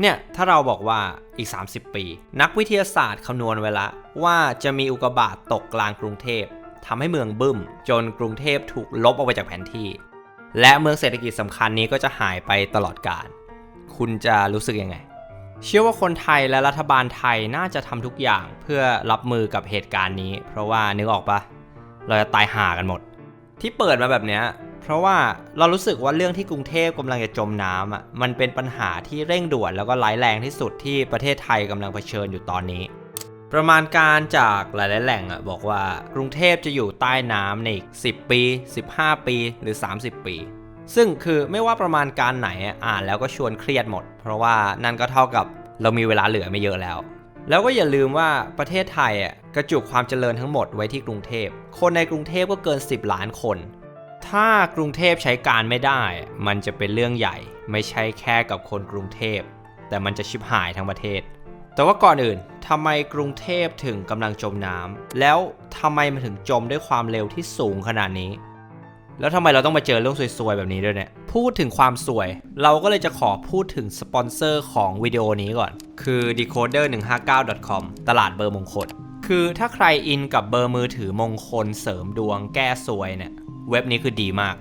เนี่ยถ้าเราบอกว่าอีก 30 ปี นักวิทยาศาสตร์คำนวณไว้ละว่าจะมีอุกกาบาตตกกลางกรุงเทพทำให้เมืองบึ้ม จนกรุงเทพถูกลบออกไปจากแผนที่ และเมืองเศรษฐกิจสำคัญนี้ก็จะหายไปตลอดกาลคุณจะรู้สึกยังไง เชื่อว่าคนไทยและรัฐบาลไทยน่าจะทำทุกอย่างเพื่อรับมือกับเหตุการณ์นี้ เพราะว่านึกออกปะเราจะตายห่ากันหมด ที่เปิดมาแบบเนี้ย เพราะว่าเรารู้สึกว่าเรื่องที่กรุงเทพกำลังจะจมน้ำอะมันเป็นปัญหาที่เร่งด่วนแล้วก็ร้ายแรงที่สุดที่ประเทศไทยกำลังเผชิญอยู่ตอนนี้ ประมาณการจากหลาย ๆ แหล่งอะบอกว่ากรุงเทพจะอยู่ใต้น้ำในอีก 10 ปี 15 ปีหรือ 30 ปี ซึ่งคือไม่ว่าประมาณการไหนอะอ่านแล้วก็ชวนเครียดหมด เพราะว่านั่นก็เท่ากับเรามีเวลาเหลือไม่เยอะแล้วแล้วก็อย่าลืมว่าประเทศไทยอะกระจุกความเจริญทั้งหมดไว้ที่กรุงเทพ คนในกรุงเทพก็เกิน 10 ล้านคน ถ้ากรุงเทพใช้การไม่ได้ มันจะเป็นเรื่องใหญ่ ไม่ใช่แค่กับคนกรุงเทพ แต่มันจะชิบหายทั้งประเทศ แต่ว่าก่อนอื่นทำไมกรุงเทพถึงกำลังจมน้ำแล้วทำไมมันถึงจมด้วยความเร็วที่สูงขนาดนี้ แล้วทำไมเราต้องมาเจอเรื่องซวยๆแบบนี้ด้วยเนี่ยพูดถึงความสวย เราก็เลยจะขอพูดถึงสปอนเซอร์ของวิดีโอนี้ก่อน คือ decoder159.com ตลาดเบอร์มงคลคือถ้าใครอินกับเบอร์มือถือมงคลเสริมดวงแก้สวยเนี่ย เว็บนี้คือดีมาก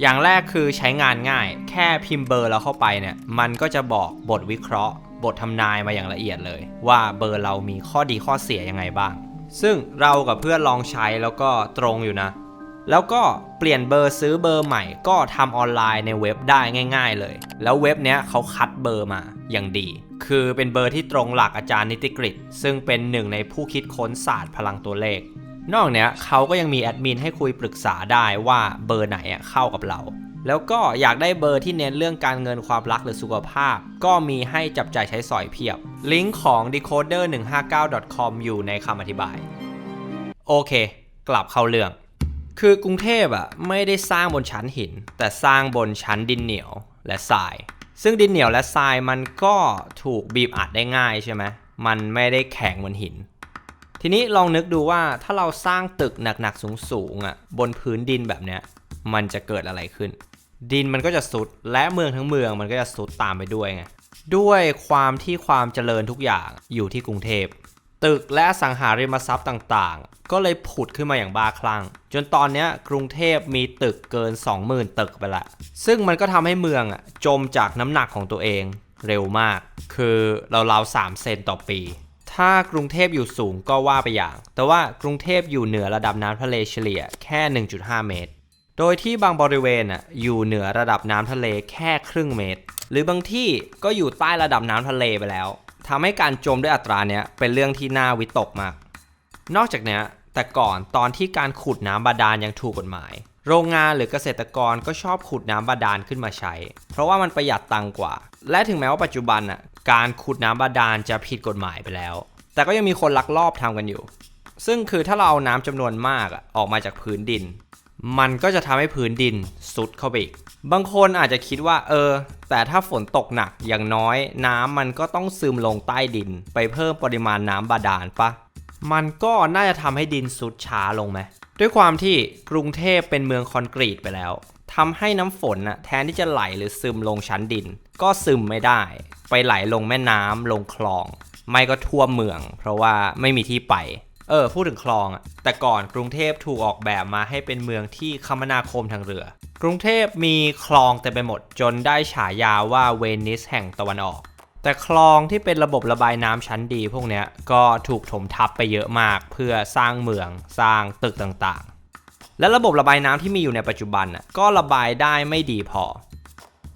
อย่างแรกคือใช้งานง่าย แค่พิมพ์เบอร์เราเข้าไปเนี่ย มันก็จะบอกบทวิเคราะห์ บททำนายมาอย่างละเอียดเลย ว่าเบอร์เรามีข้อดีข้อเสียยังไงบ้าง ซึ่งเรากับเพื่อนลองใช้แล้วก็ตรงอยู่นะ แล้วก็เปลี่ยนเบอร์ซื้อเบอร์ใหม่ ก็ทำออนไลน์ในเว็บได้ง่าย ๆ เลย แล้วเว็บเนี้ยเขาคัดเบอร์มาอย่างดี คือเป็นเบอร์ที่ตรงหลักอาจารย์นิติกฤษซึ่งเป็นหนึ่งในผู้คิดค้นศาสตร์พลังตัวเลข นอกเนี้ยเขาก็ยังมีแอดมินให้คุยปรึกษาได้ว่าเบอร์ไหนเข้ากับเรา แล้วก็อยากได้เบอร์ที่เน้นเรื่องการเงินความรักหรือสุขภาพ ก็มีให้จับจ่ายใช้สอยเพียบ ลิงก์ของ decoder159.com อยู่ในคำอธิบาย โอเค กลับเข้าเรื่อง คือกรุงเทพอะไม่ได้สร้างบนชั้นหิน แต่สร้างบนชั้นดินเหนียวและทราย ซึ่งดินเหนียวและทรายมันก็ถูกบีบอัดได้ง่ายใช่ไหมมันไม่ได้แข็งเหมือนหิน ทีนี้ลองนึกดูว่าถ้าเราสร้างตึกหนักๆสูงๆอะบนพื้นดินแบบเนี้ยมันจะเกิดอะไรขึ้น ดินมันก็จะสุดและเมืองทั้งเมืองมันก็จะสุดตามไปด้วยไงด้วยความที่ความเจริญทุกอย่างอยู่ที่กรุงเทพตึกและสังหาริมทรัพย์ต่างๆ ก็เลยผุดขึ้นมาอย่างบ้าคลั่ง จนตอนนี้กรุงเทพมีตึกเกิน 20,000 ตึกไปละ ซึ่งมันก็ทำให้เมืองอะจมจากน้ำหนักของตัวเองเร็วมาก คือเราวๆ3เซนต่อปี ถ้ากรุงเทพอยู่สูงก็ว่าไปอย่าง แต่ว่ากรุงเทพอยู่เหนือระดับน้ำทะเลเฉลี่ยแค่ 1.5 เมตร โดยที่บางบริเวณอะอยู่เหนือระดับน้ำทะเลแค่ครึ่งเมตร หรือบางที่ก็อยู่ใต้ระดับน้ำทะเลไปแล้วทำให้การจมด้วยอัตราเนี้ยเป็นเรื่องที่น่าวิตกมาก นอกจากเนี้ยแต่ก่อนตอนที่การขุดน้ำบาดาลยังถูกกฎหมาย โรงงานหรือเกษตรกรก็ชอบขุดน้ำบาดาลขึ้นมาใช้ เพราะว่ามันประหยัดตังกว่า และถึงแม้ว่าปัจจุบันอะ การขุดน้ำบาดาลจะผิดกฎหมายไปแล้ว แต่ก็ยังมีคนลักลอบทำกันอยู่ ซึ่งคือถ้าเราเอาน้ำจำนวนมากอออกมาจากพื้นดิน มันก็จะทำให้พื้นดินซุดเข้าไปอีก บางคนอาจจะคิดว่าเออ แต่ถ้าฝนตกหนักอย่างน้อย น้ำมันก็ต้องซึมลงใต้ดิน ไปเพิ่มปริมาณน้ำบาดาลปะมันก็น่าจะทำให้ดินซุดช้าลงไหม ด้วยความที่กรุงเทพเป็นเมืองคอนกรีตไปแล้วทำให้น้ำฝนน่ะแทนที่จะไหลหรือซึมลงชั้นดิน ก็ซึมไม่ได้ ไปไหลลงแม่น้ำลงคลอง ไม่ก็ทั่วเมือง เพราะว่าไม่มีที่ไปเออพูดถึงคลองอะแต่ก่อนกรุงเทพถูกออกแบบมาให้เป็นเมืองที่คมนาคมทางเรือ กรุงเทพมีคลองเต็มไปหมดจนได้ฉายาว่าเวนิสแห่งตะวันออก แต่คลองที่เป็นระบบระบายน้ำชั้นดี พวกเนี้ยก็ถูกถมทับไปเยอะมากเพื่อสร้างเมืองสร้างตึกต่างๆ และระบบระบายน้ำที่มีอยู่ในปัจจุบันก็ระบายได้ไม่ดีพอ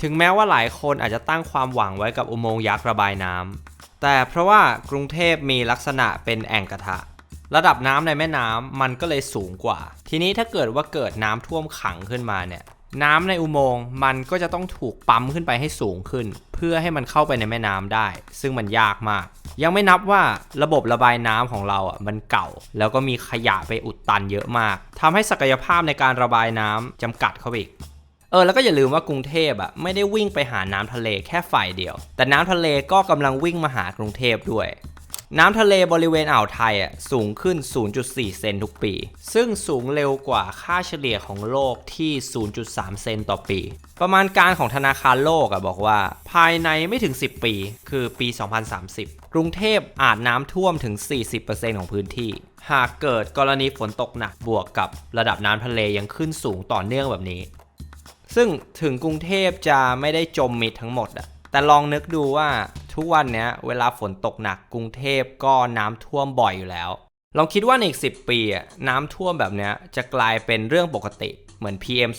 ถึงแม้ว่าหลายคนอาจจะตั้งความหวังไว้กับอุโมงค์ยักษ์ระบายน้ำแต่เพราะว่ากรุงเทพมีลักษณะเป็นแอ่งกระทะ ระดับน้ำในแม่น้ำมันก็เลยสูงกว่า ทีนี้ถ้าเกิดว่าเกิดน้ำท่วมขังขึ้นมาเนี่ย น้ำในอุโมงค์มันก็จะต้องถูกปั๊มขึ้นไปให้สูงขึ้น เพื่อให้มันเข้าไปในแม่น้ำได้ ซึ่งมันยากมาก ยังไม่นับว่าระบบระบายน้ำของเราอะมันเก่า แล้วก็มีขยะไปอุดตันเยอะมากทำให้ศักยภาพในการระบายน้ำจำกัดเข้าไปอีกเออแล้วก็อย่าลืมว่ากรุงเทพอะไม่ได้วิ่งไปหาน้ำทะเลแค่ฝ่ายเดียว แต่น้ำทะเลก็กำลังวิ่งมาหากรุงเทพด้วย น้ำทะเลบริเวณอ่าวไทยอะสูงขึ้น 0.4 เซนทุกปี ซึ่งสูงเร็วกว่าค่าเฉลี่ยของโลกที่ 0.3 เซนต่อปี ประมาณการของธนาคารโลกอะบอกว่า ภายในไม่ถึง 10 ปี คือปี 2030 กรุงเทพอาจน้ำท่วมถึง 40%ของพื้นที่ หากเกิดกรณีฝนตกหนักบวกกับระดับน้ำทะเลยังขึ้นสูงต่อเนื่องแบบนี้ ซึ่งถึงกรุงเทพจะไม่ได้จมมิดทั้งหมดอะแต่ลองนึกดูว่า ทุกวันเนี้ยเวลาฝนตกหนักกรุงเทพก็น้ำท่วมบ่อยอยู่แล้ว ลองคิดว่าในอีก 10 ปีอะน้ำท่วมแบบเนี้ยจะกลายเป็นเรื่องปกติเหมือน PM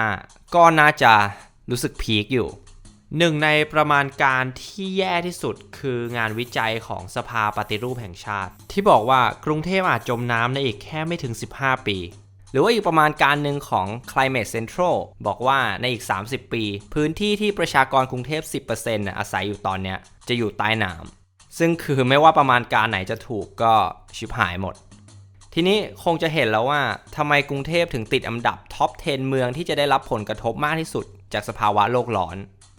2.5 ก็น่าจะรู้สึกพีคอยู่หนึ่งในประมาณการที่แย่ที่สุดคืองานวิจัยของสภาปฏิรูปแห่งชาติ ที่บอกว่ากรุงเทพอาจจมน้ำในอีกแค่ไม่ถึง 15 ปี หรือว่าอีกประมาณการหนึ่งของ Climate Central บอกว่าในอีก 30 ปี พื้นที่ที่ประชากรกรุงเทพ 10%น่ะอาศัยอยู่ตอนเนี้ยจะอยู่ใต้น้ำซึ่งคือไม่ว่าประมาณการไหนจะถูกก็ชิบหายหมด ทีนี้คงจะเห็นแล้วว่าทำไมกรุงเทพถึงติดอันดับท็อป 10 เมืองที่จะได้รับผลกระทบมากที่สุด จากสภาวะโลกร้อน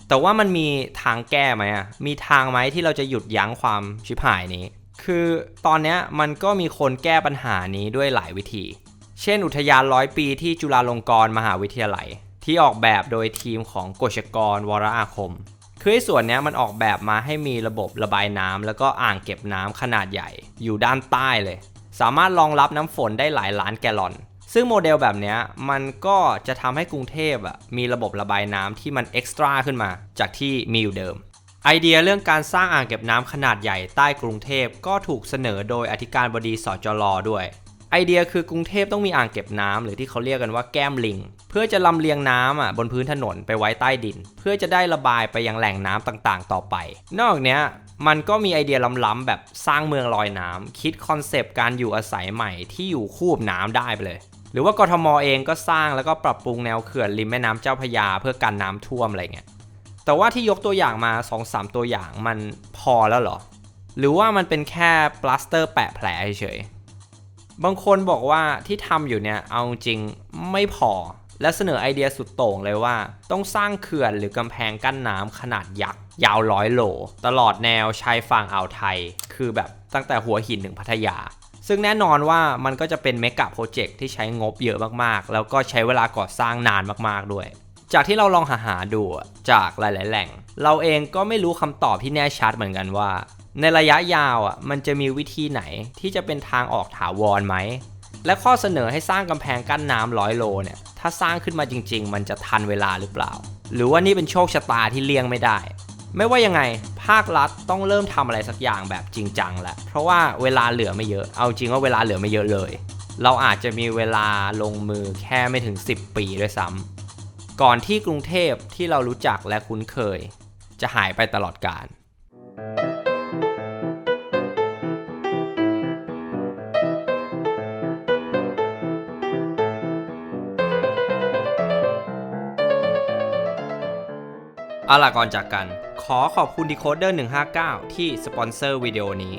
แต่ว่ามันมีทางแก้ไหมอะมีทางไหมที่เราจะหยุดยั้งความชิบหายนี้ คือตอนนี้มันก็มีคนแก้ปัญหานี้ด้วยหลายวิธี เช่นอุทยานร้อยปีที่จุฬาลงกรณ์มหาวิทยาลัย ที่ออกแบบโดยทีมของกชกรวรอาคม คือไอ้ส่วนนี้มันออกแบบมาให้มีระบบระบายน้ำแล้วก็อ่างเก็บน้ำขนาดใหญ่ อยู่ด้านใต้เลย สามารถรองรับน้ำฝนได้หลายล้านแกลลอน ซึ่งโมเดลแบบนี้มันก็จะทำให้กรุงเทพอะมีระบบระบายน้ำที่มันเอ็กซ์ตร้าขึ้นมา จากที่มีอยู่เดิมไอเดียเรื่องการสร้างอ่างเก็บน้ำขนาดใหญ่ใต้กรุงเทพก็ถูกเสนอโดยอธิการบดีสจรด้วย ไอเดียคือกรุงเทพต้องมีอ่างเก็บน้ำหรือที่เขาเรียกกันว่าแก้มลิง เพื่อจะลำเลียงน้ำอะบนพื้นถนนไปไว้ใต้ดิน เพื่อจะได้ระบายไปยังแหล่งน้ำต่างๆ ต่อไป นอกจากเนี้ยมันก็มีไอเดียล้ำๆแบบสร้างเมืองลอยน้ำคิดคอนเซปต์การอยู่อาศัยใหม่ที่อยู่คู่กับน้ำได้ไปเลย หรือว่ากทมเองก็สร้างแล้วก็ปรับปรุงแนวเขื่อนริมแม่น้ำเจ้าพยา เพื่อกันน้ำท่วมอะไรเงี้ยแต่ว่าที่ยกตัวอย่างมา 2-3 ตัวอย่างมันพอแล้วเหรอ หรือว่ามันเป็นแค่ปลาสเตอร์แปะแผลเฉยๆ บางคนบอกว่าที่ทำอยู่เนี่ยเอาจริงไม่พอ และเสนอไอเดียสุดโต่งเลยว่า ต้องสร้างเขื่อนหรือกำแพงกั้นน้ำขนาดยักษ์ยาวร้อยโลตลอดแนวชายฝั่งอ่าวไทย คือแบบตั้งแต่หัวหินถึงพัทยา ซึ่งแน่นอนว่ามันก็จะเป็นเมกะโปรเจกต์ที่ใช้งบเยอะมากๆ แล้วก็ใช้เวลาก่อสร้างนานมากๆด้วย จากที่เราลองหาหาดูจากหลาย ๆ แหล่ง เราเองก็ไม่รู้คำตอบที่แน่ชัดเหมือนกันว่า ในระยะยาวอะมันจะมีวิธีไหนที่จะเป็นทางออกถาวรไหม และข้อเสนอให้สร้างกำแพงกั้นน้ำร้อยโลเนี่ยถ้าสร้างขึ้นมาจริง ๆ มันจะทันเวลาหรือเปล่า หรือว่านี่เป็นโชคชะตาที่เลี่ยงไม่ได้ ไม่ว่ายังไงภาครัฐต้องเริ่มทำอะไรสักอย่างแบบจริงจังแล้วเพราะว่าเวลาเหลือไม่เยอะเอาจริงว่าเวลาเหลือไม่เยอะเลย เราอาจจะมีเวลาลงมือแค่ไม่ถึง 10 ปีด้วยซ้ำก่อนที่กรุงเทพที่เรารู้จักและคุ้นเคย จะหายไปตลอดกาล เอาล่ะก่อนจากกัน ขอขอบคุณ Decoder 159 ที่สปอนเซอร์วิดีโอนี้